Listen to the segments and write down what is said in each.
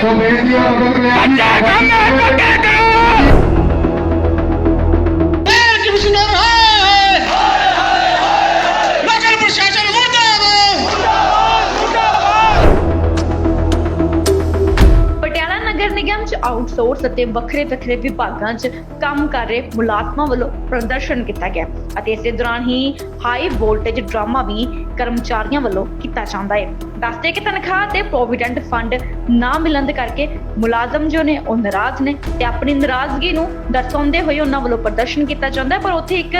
ਸੋ ਬੇਨਤੀ ਮਦਦ ਪਟਿਆਲਾ ਨਗਰ ਨਿਗਮ ਚ ਆਊਟਸੋਰਸ ਅਤੇ ਵੱਖਰੇ ਵੱਖਰੇ ਵਿਭਾਗਾਂ ਚ ਕੰਮ ਕਰ ਰਹੇ ਮੁਲਾਜ਼ਮਾਂ ਵੱਲੋਂ ਪ੍ਰਦਰਸ਼ਨ ਕੀਤਾ ਗਿਆ ਅਤੇ ਇਸੇ ਦੌਰਾਨ ਹੀ ਹਾਈ ਵੋਲਟੇਜ ਡਰਾਮਾ ਵੀ ਕਰਮਚਾਰੀਆਂ ਵੱਲੋਂ ਕੀਤਾ ਜਾਂਦਾ ਹੈ। ਦੱਸਦੇ ਕਿ ਤਨਖਾਹ ਤੇ ਪ੍ਰੋਵੀਡੈਂਟ ਫੰਡ ਨਾ ਮਿਲਣ ਦੇ ਕਰਕੇ ਮੁਲਾਜ਼ਮ ਜੋ ਨੇ ਉਹ ਨਾਰਾਜ਼ ਨੇ ਤੇ ਆਪਣੀ ਨਾਰਾਜ਼ਗੀ ਨੂੰ ਦਰਸਾਉਂਦੇ ਹੋਏ ਉਹਨਾਂ ਵੱਲੋਂ ਪ੍ਰਦਰਸ਼ਨ ਕੀਤਾ ਜਾਂਦਾ ਹੈ। ਪਰ ਉੱਥੇ ਇੱਕ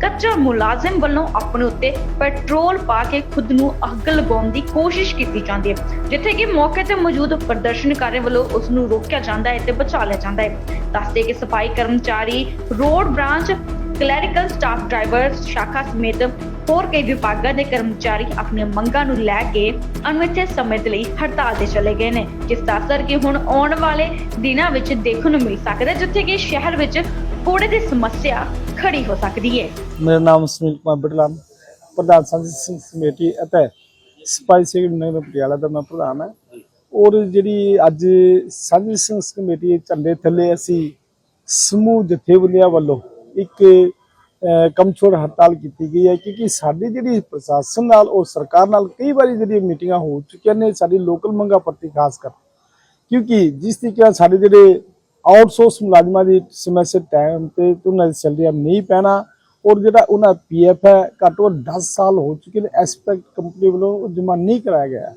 ਕੱਚਾ ਮੁਲਾਜ਼ਮ ਵੱਲੋਂ ਆਪਣੇ ਉੱਤੇ ਪੈਟਰੋਲ ਪਾ ਕੇ ਖੁਦ ਨੂੰ ਅੱਗ ਲਗਾਉਣ ਦੀ ਕੋਸ਼ਿਸ਼ ਕੀਤੀ ਜਾਂਦੀ ਹੈ, ਜਿੱਥੇ ਕਿ ਮੌਕੇ ਤੇ ਮੌਜੂਦ ਪ੍ਰਦਰਸ਼ਨਕਾਰੀ ਵੱਲੋਂ ਉਸ ਨੂੰ ਰੋਕਿਆ ਜਾਂਦਾ ਹੈ ਤੇ ਬਚਾ ਲਿਆ ਜਾਂਦਾ ਹੈ। ਦੱਸਦੇ ਕਿ ਸਫ਼ਾਈ ਕਰਮਚਾਰੀ, road branch, clerical staff driver ਸ਼ਾਖਾ ਸਮੇਤ ਹੋਰ ਕਈ ਵਿਭਾਗਾਂ ਦੇ ਕਰਮਚਾਰੀ ਆਪਣੀਆਂ ਮੰਗਾਂ ਨੂੰ ਲੈ ਕੇ ਅਣਮਿੱਥੇ ਸਮੇਂ ਲਈ ਹੜਤਾਲ ਤੇ ਚਲੇ ਗਏ ਨੇ ਜਿਸ ਦਾ ਅਸਰ ਕਿ ਹੁਣ ਆਉਣ ਵਾਲੇ ਦਿਨਾਂ ਵਿੱਚ ਦੇਖਣ ਨੂੰ ਮਿਲ ਸਕਦਾ ਹੈ, ਜਿੱਥੇ ਕਿ ਸ਼ਹਿਰ ਵਿੱਚ ਕੂੜੇ ਦੀ ਸਮੱਸਿਆ ਖੜੀ ਹੋ ਸਕਦੀ ਹੈ। ਮੇਰਾ ਨਾਮ ਸੁਨੀਲ ਕੁਮਾਰ ਬਟਲਾਮ ਪ੍ਰਧਾਨ ਸੰਘ ਕਮੇਟੀ ਅਤੇ ਸਪਾਈ ਸਿੰਘ ਨਗਰ ਪਟਿਆਲਾ ਦਾ ਮੈਂ ਪ੍ਰਧਾਨ ਹਾਂ। ਔਰ ਜਿਹੜੀ ਅੱਜ ਸਾਂਝੀ ਕਮੇਟੀ ਝੰਡੇ ਥੱਲੇ ਅਸੀਂ ਸਮੂਹ ਜਥੇਬੰਦੀਆਂ ਵੱਲੋਂ ਇੱਕ ਕਮਛੋੜ ਹੜਤਾਲ ਕੀਤੀ ਗਈ ਹੈ ਕਿਉਂਕਿ ਸਾਡੀ ਜਿਹੜੀ ਪ੍ਰਸ਼ਾਸਨ ਨਾਲ ਔਰ ਸਰਕਾਰ ਨਾਲ ਕਈ ਵਾਰੀ ਜਿਹੜੀ ਮੀਟਿੰਗਾਂ ਹੋ ਚੁੱਕੀਆਂ ਨੇ, ਸਾਡੀ ਲੋਕਲ ਮੰਗਾਂ ਪ੍ਰਤੀ ਖਾਸ ਕਰ। ਕਿਉਂਕਿ ਜਿਸ ਤਰੀਕੇ ਨਾਲ ਸਾਡੇ ਜਿਹੜੇ ਆਊਟਸੋਰਸ ਮੁਲਾਜ਼ਮਾਂ ਦੀ ਸਮੇਂ ਸਿਰ ਟਾਈਮ ਤੇ ਉਹਨਾਂ ਦੀ ਸੈਲਰੀਆਂ ਨਹੀਂ ਪੈਣਾ ਔਰ ਜਿਹੜਾ ਉਹਨਾਂ ਪੀਐਫ ਹੈ, ਘੱਟੋ ਘੱਟ 10 ਸਾਲ ਹੋ ਚੁੱਕੇ ਨੇ ਐਸਪੈਕਟ ਕੰਪਨੀ ਵੱਲੋਂ ਉਹ ਜਮ੍ਹਾਂ ਨਹੀਂ ਕਰਾਇਆ ਗਿਆ।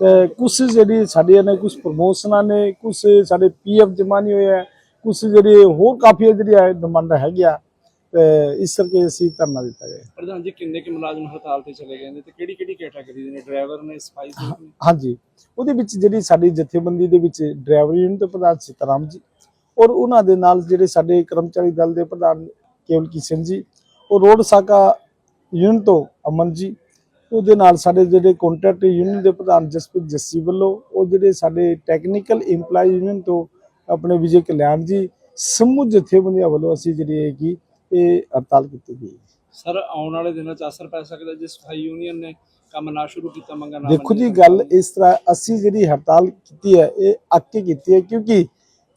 ਤੇ ਕੁਝ ਜਿਹੜੀ ਸਾਡੀਆਂ ਨੇ ਕੁਝ ਪ੍ਰਮੋਸ਼ਨਾਂ ਨੇ ਕੁਝ ਸਾਡੇ ਪੀਐਫ ਜਮ੍ਹਾਂ ਨਹੀਂ ਹੋਏ ਹੈ ਕੁਝ ਜਿਹੜੀ ਹੋਰ ਕਾਫੀ ਜਿਹੜੀ ਡਿਮਾਂਡ ਹੈਗੀਆਂ। ਤੇ ਇਸ ਕਰਕੇ ਅਸੀਂ ਧਰਨਾ ਦਿੱਤਾ ਗਿਆ। ਪ੍ਰਧਾਨ ਜੀ ਕਿੰਨੇ ਕਿ ਮੁਲਾਜ਼ਮ ਹੜਤਾਲ ਤੇ ਚਲੇ ਗਏ ਨੇ ਤੇ ਕਿਹੜੀ ਕਿਹੜੀ ਕੈਟਾਗਰੀ ਦੇ ਨੇ? ਡਰਾਈਵਰ ਨੇ ਸਫ਼ਾਈ ਨੇ? ਹਾਂਜੀ। ਉਹਦੇ ਵਿੱਚ ਜਿਹੜੀ ਸਾਡੀ ਜਥੇਬੰਦੀ ਦੇ ਵਿੱਚ ਡਰਾਈਵਰ ਯੂਨੀਅਨ ਦੇ ਪ੍ਰਧਾਨ ਸੀਤਾਰਾਮ ਜੀ ਔਰ ਉਹਨਾਂ ਦੇ ਨਾਲ ਜਿਹੜੇ ਸਾਡੇ ਕਰਮਚਾਰੀ ਦਲ ਦੇ ਪ੍ਰਧਾਨ ਕੇਵਲ ਕਿਸ਼ਨ ਜੀ ਔਰ ਰੋਡ ਸਾਕਾ ਯੂਨੀਅਨ ਤੋਂ ਅਮਨ ਜੀ ਉਹਦੇ ਨਾਲ ਸਾਡੇ ਜਿਹੜੇ ਕੰਟਰੈਕਟ ਯੂਨੀਅਨ ਦੇ ਪ੍ਰਧਾਨ ਜਸਪ੍ਰੀਤ ਜੱਸੀ ਵੱਲੋਂ ਉਹ ਜਿਹੜੇ ਸਾਡੇ ਟੈਕਨੀਕਲ EMPLOYE ਯੂਨੀਅਨ ਤੋਂ ਆਪਣੇ ਵਿਜੇ ਕਲਿਆਣ ਜੀ ਸਮੂਹ ਜਥੇਬੰਦੀਆਂ ਵੱਲੋਂ ਅਸੀਂ ਜਿਹੜੀ ਹੈ ਕਿ ਇਹ ਹੜਤਾਲ ਕੀਤੀ ਗਈ ਸਰ ਆਉਣ ਵਾਲੇ ਦਿਨਾਂ 'ਚ ਅਸਰ ਪੈ ਸਕਦਾ ਜੇ ਸਫ਼ਾਈ ਯੂਨੀਅਨ ਨੇ ਕੰਮ ਨਾ ਸ਼ੁਰੂ ਕੀਤਾ ਮੰਗਾ ਨਾ ਦੇਖੋ ਜੀ। ਗੱਲ ਇਸ ਤਰ੍ਹਾਂ ਅਸੀਂ ਜਿਹੜੀ ਹੜਤਾਲ ਕੀਤੀ ਹੈ ਇਹ ਅੱਕੇ ਕੀਤੀ ਹੈ ਕਿਉਂਕਿ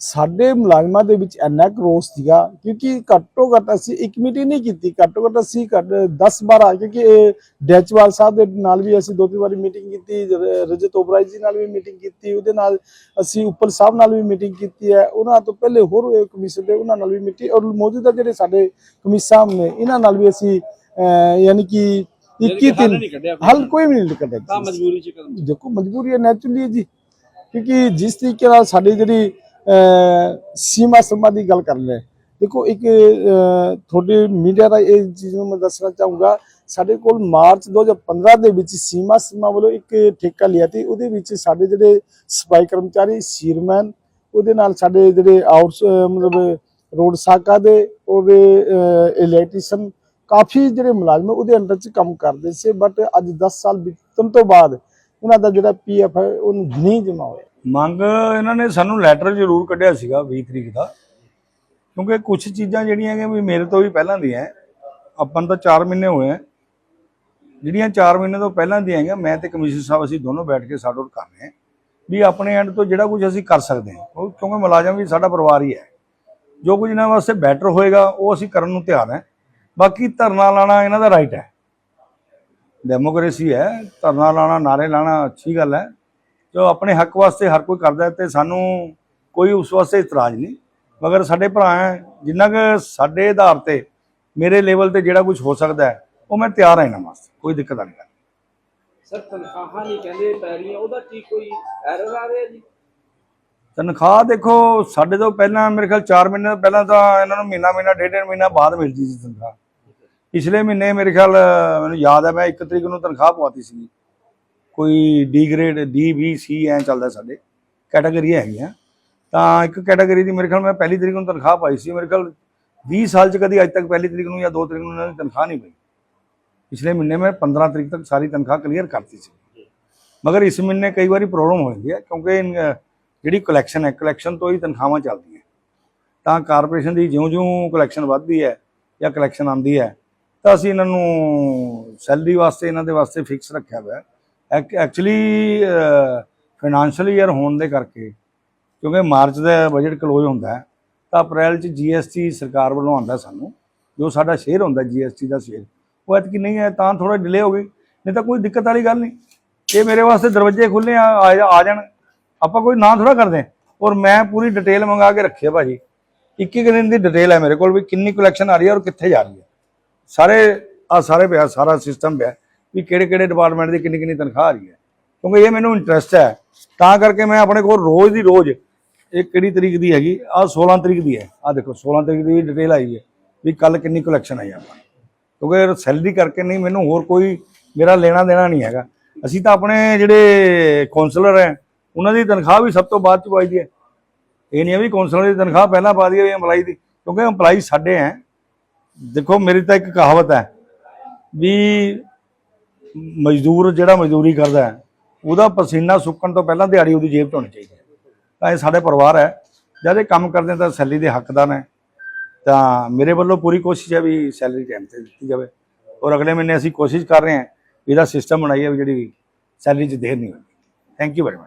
ਸਾਡੇ ਮੁਲਾਜ਼ਮਾਂ ਦੇ ਵਿੱਚ ਇੰਨਾ ਕੁ ਰੋਸ ਸੀਗਾ ਕਿਉਂਕਿ ਘੱਟੋ ਘੱਟ ਅਸੀਂ ਇੱਕ ਮੀਟਿੰਗ ਨਹੀਂ ਕੀਤੀ ਘੱਟੋ ਘੱਟ ਅਸੀਂ ਘੱਟ 10 12 ਕਿਉਂਕਿ ਇਹ ਡੈਚਵਾਲ ਸਾਹਿਬ ਦੇ ਨਾਲ ਵੀ ਅਸੀਂ ਦੋ ਤਿੰਨ ਵਾਰੀ ਮੀਟਿੰਗ ਕੀਤੀ ਰਜਤ ਓਬਰਾਏ ਜੀ ਨਾਲ ਵੀ ਮੀਟਿੰਗ ਕੀਤੀ ਉਹਦੇ ਨਾਲ ਅਸੀਂ ਉੱਪਲ ਸਾਹਿਬ ਨਾਲ ਵੀ ਮੀਟਿੰਗ ਕੀਤੀ ਹੈ ਉਹਨਾਂ ਤੋਂ ਪਹਿਲੇ ਹੋਰ ਕਮਿਸ਼ਨ ਦੇ ਉਹਨਾਂ ਨਾਲ ਵੀ ਮੀਟਿੰਗ ਔਰ ਮੌਜੂਦਾ ਜਿਹੜੇ ਸਾਡੇ ਕਮਿਸ਼ਨ ਸਾਹਿਬ ਨੇ ਇਹਨਾਂ ਨਾਲ ਵੀ ਅਸੀਂ ਯਾਨੀ ਕਿ ਯਾਨੀ 21 ਕਿ ਹੱਲ ਦਿਨ ਹੱਲ ਕੋਈ ਵੀ ਨਹੀਂ ਕੱਢਿਆ ਤਾਂ ਮਜਬੂਰੀ 'ਚ ਦੇਖੋ ਮਜਬੂਰੀ ਹੈ ਨੈਚੁਰਲੀ ਜੀ ਕਿਉਂਕਿ ਜਿਸ ਤਰੀਕੇ ਨਾਲ ਸਾਡੀ ਜਿਹੜੀ ਸੀਮਾ ਸਮਾ ਦੀ ਗੱਲ ਕਰ ਲੈ ਦੇਖੋ, ਇੱਕ ਤੁਹਾਡੇ ਮੀਡੀਆ ਦਾ ਇਹ ਚੀਜ਼ ਨੂੰ ਮੈਂ ਦੱਸਣਾ ਚਾਹੂੰਗਾ, ਸਾਡੇ ਕੋਲ ਮਾਰਚ 2015 ਦੇ ਵਿੱਚ ਸੀਮਾ ਸਮਾ ਵੱਲੋਂ ਇੱਕ ਠੇਕਾ ਲਿਆ ਤੇ ਉਹਦੇ ਵਿੱਚ ਸਾਡੇ ਜਿਹੜੇ ਸਫ਼ਾਈ ਕਰਮਚਾਰੀ, ਸੀਰਮੈਨ, ਉਹਦੇ ਨਾਲ ਸਾਡੇ ਜਿਹੜੇ ਆਊਟਸ, ਮਤਲਬ ਰੋਡ ਸਾਕਾ ਦੇ, ਉਹਦੇ ਇਲੈਕਟ੍ਰੀਸ਼ੀਅਨ, ਕਾਫੀ ਜਿਹੜੇ ਮੁਲਾਜ਼ਮ ਉਹਦੇ ਅੰਡਰ 'ਚ ਕੰਮ ਕਰਦੇ ਸੀ, ਬਟ ਅੱਜ 10 ਸਾਲ ਬੀਤਣ ਤੋਂ ਬਾਅਦ ਉਹਨਾਂ ਦਾ ਜਿਹੜਾ ਪੀਐਫ ਹੈ, ਉਹਨੂੰ ਨਹੀਂ ਜਮਾ ਹੋਇਆ। ਮੰਗ ਇਹਨਾਂ ਨੇ ਸਾਨੂੰ ਲੈਟਰ ਜ਼ਰੂਰ ਕੱਢਿਆ ਸੀਗਾ 20 ਤਰੀਕ ਦਾ, ਕਿਉਂਕਿ ਕੁਝ ਚੀਜ਼ਾਂ ਜਿਹੜੀਆਂ ਕਿ ਵੀ ਮੇਰੇ ਤੋਂ ਵੀ ਪਹਿਲਾਂ ਦੀਆਂ ਆਪਾਂ ਨੂੰ ਤਾਂ 4 ਮਹੀਨੇ ਹੋਏ ਹੈ। ਜਿਹੜੀਆਂ 4 ਮਹੀਨੇ ਤੋਂ ਪਹਿਲਾਂ ਦੀਆਂ ਹੈਗੀਆਂ, ਮੈਂ ਤੇ ਕਮਿਸ਼ਨਰ ਸਾਹਿਬ ਅਸੀਂ ਦੋਨੋਂ ਬੈਠ ਕੇ ਸਾਡ ਆਊਟ ਕਰ ਰਹੇ ਹਾਂ ਵੀ ਆਪਣੇ ਐਂਡ ਤੋਂ ਜਿਹੜਾ ਕੁਝ ਅਸੀਂ ਕਰ ਸਕਦੇ ਹਾਂ। ਉਹ ਕਿਉਂਕਿ ਮੁਲਾਜ਼ਮ ਵੀ ਸਾਡਾ ਪਰਿਵਾਰ ਹੀ ਹੈ। ਜੋ ਕੁਝ ਇਹਨਾਂ ਵਾਸਤੇ ਬੈਟਰ ਹੋਏਗਾ, ਉਹ ਅਸੀਂ ਕਰਨ ਨੂੰ ਤਿਆਰ ਹੈ। ਬਾਕੀ ਧਰਨਾ ਲਾਣਾ ਇਹਨਾਂ ਦਾ ਰਾਈਟ ਹੈ। ਡੈਮੋਕ੍ਰੇਸੀ ਹੈ, ਧਰਨਾ ਲਾਣਾ ਨਾਰੇ ਲਾਣਾ ਅੱਛੀ ਗੱਲ ਹੈ। ਜੋ ਆਪਣੇ ਹੱਕ ਵਾਸਤੇ ਹਰ ਕੋਈ ਕਰਦਾ ਤੇ ਸਾਨੂੰ ਕੋਈ ਉਸ ਵਾਸਤੇ ਇਤਰਾਜ਼ ਨਹੀਂ। ਮਗਰ ਸਾਡੇ ਭਰਾ ਹੈ ਜਿੰਨਾ ਕਿ ਸਾਡੇ ਆਧਾਰ ਤੇ ਮੇਰੇ ਲੈਵਲ ਤੇ ਜਿਹੜਾ ਕੁਝ ਹੋ ਸਕਦਾ ਉਹ ਮੈਂ ਤਿਆਰ ਹਾਂ ਇਹਨਾਂ ਵਾਸਤੇ ਕੋਈ ਦਿੱਕਤ ਨਹੀਂ। ਸਰ ਤਨਖਾਹਾਂ ਨਹੀਂ ਕਹਿੰਦੇ ਪੈ ਰਹੀਆਂ ਉਹਦਾ ਕੀ ਕੋਈ ਐਰਰ ਆ ਰਿਹਾ ਜੀ? ਤਨਖਾਹ ਦੇਖੋ ਸਾਡੇ ਤੋਂ ਪਹਿਲਾਂ ਮੇਰੇ ਖਿਆਲ 4 ਮਹੀਨੇ ਤੋਂ ਪਹਿਲਾਂ ਤਾਂ ਇਹਨਾਂ ਨੂੰ ਮਹੀਨਾ ਮਹੀਨਾ ਡੇਢ ਡੇਢ ਮਹੀਨਾ ਬਾਅਦ ਮਿਲਦੀ ਸੀ ਤਨਖਾਹ। ਪਿਛਲੇ ਮਹੀਨੇ ਮੇਰੇ ਖਿਆਲ ਮੈਨੂੰ ਯਾਦ ਹੈ ਮੈਂ 1 ਤਰੀਕ ਨੂੰ ਤਨਖਾਹ ਪਵਾਤੀ ਸੀ ਕੋਈ D grade D B C ਐ ਚੱਲਦਾ ਸਾਡੇ। ਕੈਟਾਗਰੀ ਹੈਗੀਆਂ। ਤਾਂ ਇੱਕ ਕੈਟਾਗਰੀ ਦੀ ਮੇਰੇ ਖਿਆਲ ਮੈਂ ਪਹਿਲੀ ਤਰੀਕ ਨੂੰ ਤਨਖਾਹ ਪਾਈ ਸੀ। ਮੇਰੇ ਖਿਆਲ 20 ਸਾਲ ਚ ਕਦੀ ਅੱਜ ਤੱਕ ਪਹਿਲੀ ਤਰੀਕ ਨੂੰ ਜਾਂ 2 ਤਰੀਕ ਨੂੰ ਇਹਨਾਂ ਦੀ ਤਨਖਾਹ ਨਹੀਂ ਪਈ। ਪਿਛਲੇ ਮਹੀਨੇ ਮੈਂ 15 ਤਰੀਕ ਤੱਕ ਸਾਰੀ ਤਨਖਾਹ ਕਲੀਅਰ ਕਰਤੀ ਸੀ। ਮਗਰ ਇਸ ਮਹੀਨੇ ਕਈ ਵਾਰੀ ਪ੍ਰੋਬਲਮ ਹੋ ਜਾਂਦੀ ਹੈ ਕਿਉਂਕਿ ਜਿਹੜੀ ਕਲੈਕਸ਼ਨ ਹੈ ਕਲੈਕਸ਼ਨ ਤੋਂ ਹੀ ਤਨਖਾਹਾਂ ਚੱਲਦੀਆਂ। ਤਾਂ ਕਾਰਪੋਰੇਸ਼ਨ ਦੀ ਜਿਉਂ-ਜਿਉਂ ਕਲੈਕਸ਼ਨ ਵੱਧਦੀ ਹੈ ਜਾਂ ਕਲੈਕਸ਼ਨ ਆਉਂਦੀ ਹੈ, ਤਾਂ ਅਸੀਂ ਇਹਨਾਂ ਨੂੰ ਸੈਲਰੀ ਵਾਸਤੇ, ਇਹਨਾਂ ਦੇ ਵਾਸਤੇ ਫਿਕਸ ਰੱਖਿਆ ਹੋਇਆ। ਹੈ ਐਕਚੁਅਲੀ ਫਾਈਨੈਂਸ਼ੀਅਲ ਈਅਰ ਹੋਣ ਦੇ ਕਰਕੇ, ਕਿਉਂਕਿ ਮਾਰਚ ਦਾ ਬਜਟ ਕਲੋਜ਼ ਹੁੰਦਾ ਹੈ, ਤਾਂ ਅਪ੍ਰੈਲ 'ਚ ਜੀਐਸਟੀ ਸਰਕਾਰ ਵੱਲੋਂ ਆਉਂਦਾ ਸਾਨੂੰ, ਜੋ ਸਾਡਾ ਸ਼ੇਅਰ ਹੁੰਦਾ ਜੀਐਸਟੀ ਦਾ ਸ਼ੇਅਰ ਉਹ ਐਤਕੀ ਨਹੀਂ ਹੈ, ਤਾਂ ਥੋੜਾ ਡਿਲੇ ਹੋ ਗਈ, ਨਹੀਂ ਤਾਂ ਕੋਈ ਦਿੱਕਤ ਵਾਲੀ ਗੱਲ ਨਹੀਂ। ਇਹ ਮੇਰੇ ਵਾਸਤੇ ਦਰਵਾਜ਼ੇ ਖੁੱਲੇ ਆ ਆ ਜਾ- ਆ ਜਾਣ। ਆਪਾਂ ਕੋਈ ਨਾ ਥੋੜਾ ਕਰਦੇ, ਔਰ ਮੈਂ ਪੂਰੀ ਡਿਟੇਲ ਮੰਗਾ ਕੇ ਰੱਖੀ ਹੈ ਭਾਜੀ। ਇੱਕ ਇੱਕ ਦਿਨ ਦੀ ਡਿਟੇਲ ਹੈ ਮੇਰੇ ਕੋਲ ਵੀ ਕਿੰਨੀ ਕਲੈਕਸ਼ਨ ਆ ਰਹੀ ਹੈ ਔਰ ਕਿੱਥੇ ਜਾ ਰਹੀ ਹੈ। ਸਾਰੇ ਆ ਸਾਰੇ ਪਿਆ, ਸਾਰਾ ਸਿਸਟਮ ਪਿਆ। ਵੀ ਕਿਹੜੇ ਕਿਹੜੇ ਡਿਪਾਰਟਮੈਂਟ ਦੀ ਕਿੰਨੀ ਕਿੰਨੀ ਤਨਖਾਹ ਆ ਰਹੀ ਹੈ। ਕਿਉਂਕਿ ਇਹ ਮੈਨੂੰ ਇੰਟਰਸਟ ਹੈ। ਤਾਂ ਕਰਕੇ ਮੈਂ ਆਪਣੇ ਕੋਲ ਰੋਜ਼ ਦੀ ਰੋਜ਼ ਇਹ ਕਿਹੜੀ ਤਰੀਕ ਦੀ ਹੈਗੀ ਆ 16 ਤਰੀਕ ਦੀ ਹੈ। ਆ ਦੇਖੋ 16 ਤਰੀਕ ਦੀ ਡਿਟੇਲ ਆਈ ਹੈ ਵੀ ਕੱਲ ਕਿੰਨੀ ਕਲੈਕਸ਼ਨ ਆਈ ਆਪਾਂ। ਕਿਉਂਕਿ ਸੈਲਰੀ ਕਰਕੇ ਨਹੀਂ, ਮੈਨੂੰ ਹੋਰ ਕੋਈ ਮੇਰਾ ਲੈਣਾ ਦੇਣਾ ਨਹੀਂ ਹੈਗਾ। ਅਸੀਂ ਤਾਂ ਆਪਣੇ ਜਿਹੜੇ ਕਾਉਂਸਲਰ ਹੈ, ਉਹਨਾਂ ਦੀ ਤਨਖਾਹ ਵੀ ਸਭ ਤੋਂ ਬਾਅਦ ਚ ਪਾਈ ਦੀ ਹੈ। ਇਹ ਨਹੀਂ ਹੈ ਵੀ ਕਾਉਂਸਲਰ ਦੀ ਤਨਖਾਹ ਪਹਿਲਾਂ ਪਾ ਦਈਏ EMPLOYE ਦੀ। ਕਿਉਂਕਿ EMPLOYE ਸਾਡੇ ਹੈ। ਦੇਖੋ, ਮੇਰੀ ਤਾਂ ਇੱਕ ਕਹਾਵਤ ਹੈ ਵੀ ਮਜ਼ਦੂਰ ਜਿਹੜਾ ਮਜ਼ਦੂਰੀ ਕਰਦਾ ਹੈ, ਉਹਦਾ ਪਸੀਨਾ ਸੁੱਕਣ ਤੋਂ ਪਹਿਲਾਂ ਦਿਹਾੜੀ ਉਹਦੀ ਜੇਬ 'ਚ ਹੋਣੀ ਚਾਹੀਦੀ ਹੈ। ਤਾਂ ਇਹ ਸਾਡੇ ਪਰਿਵਾਰ ਹੈ। ਜਦ ਇਹ ਕੰਮ ਕਰਦੇ ਤਾਂ ਸੈਲਰੀ ਦੇ ਹੱਕਦਾਰ ਨੇ। ਤਾਂ ਮੇਰੇ ਵੱਲੋਂ ਪੂਰੀ ਕੋਸ਼ਿਸ਼ ਹੈ ਵੀ ਸੈਲਰੀ ਟਾਈਮ ਤੇ ਦਿੱਤੀ ਜਾਵੇ। ਔਰ ਅਗਲੇ ਮਹੀਨੇ ਅਸੀਂ ਕੋਸ਼ਿਸ਼ ਕਰ ਰਹੇ ਹਾਂ ਵੀ ਇਹਦਾ ਸਿਸਟਮ ਬਣਾਈਏ ਵੀ ਜਿਹੜੀ ਸੈਲਰੀ 'ਚ ਦੇਰ ਨਹੀਂ ਹੋਵੇ ਥੈਂਕ ਯੂ ਵੈਰੀ ਮਚ